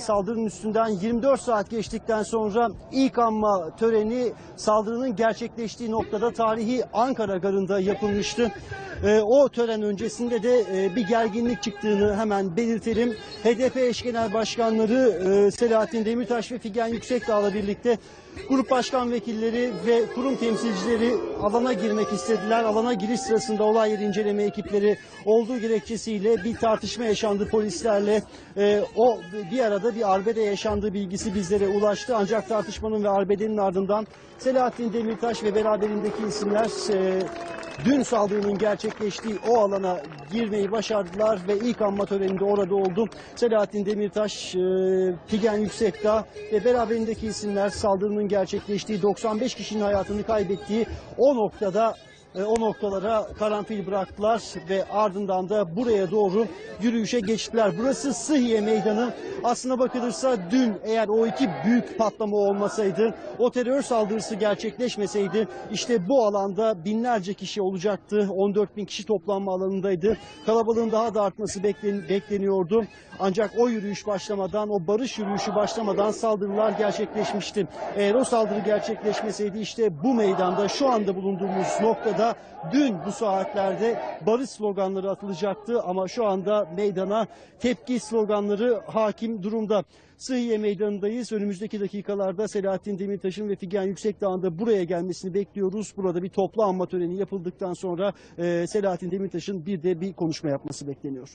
Saldırının üstünden 24 saat geçtikten sonra ilk anma töreni saldırının gerçekleştiği noktada tarihi Ankara Garı'nda yapılmıştı. Ee, o tören öncesinde de e, bir gerginlik çıktığını hemen belirtelim. HDP eş genel başkanları e, Selahattin Demirtaş ve Figen Yüksekdağ'la birlikte grup başkan vekilleri ve kurum temsilcileri alana girmek istediler. Alana giriş sırasında olay yeri inceleme ekipleri olduğu gerekçesiyle bir tartışma yaşandı polislerle. Ee, o bir arada bir arbede yaşandığı bilgisi bizlere ulaştı. Ancak tartışmanın ve arbedenin ardından Selahattin Demirtaş ve beraberindeki isimler e, dün saldırının gerçekleştiği o alana girmeyi başardılar ve ilk anma töreninde orada oldu. Selahattin Demirtaş, e, Figen Yüksekdağ ve beraberindeki isimler saldırının gerçekleştiği 95 kişinin hayatını kaybettiği o noktada o noktalara karanfil bıraktılar ve ardından da buraya doğru yürüyüşe geçtiler. Burası Sıhhiye Meydanı. Aslına bakılırsa dün eğer o iki büyük patlama olmasaydı, o terör saldırısı gerçekleşmeseydi işte bu alanda binlerce kişi olacaktı. 14 bin kişi toplanma alanındaydı. Kalabalığın daha da artması beklen- bekleniyordu. Ancak o yürüyüş başlamadan, o barış yürüyüşü başlamadan saldırılar gerçekleşmişti. Eğer o saldırı gerçekleşmeseydi işte bu meydanda şu anda bulunduğumuz noktada dün bu saatlerde barış sloganları atılacaktı ama şu anda meydana tepki sloganları hakim durumda. Sıhhiye Meydanı'ndayız. Önümüzdeki dakikalarda Selahattin Demirtaş'ın ve Figen Yüksekdağ'ın da buraya gelmesini bekliyoruz. Burada bir toplu anma töreni yapıldıktan sonra e, Selahattin Demirtaş'ın bir de bir konuşma yapması bekleniyor.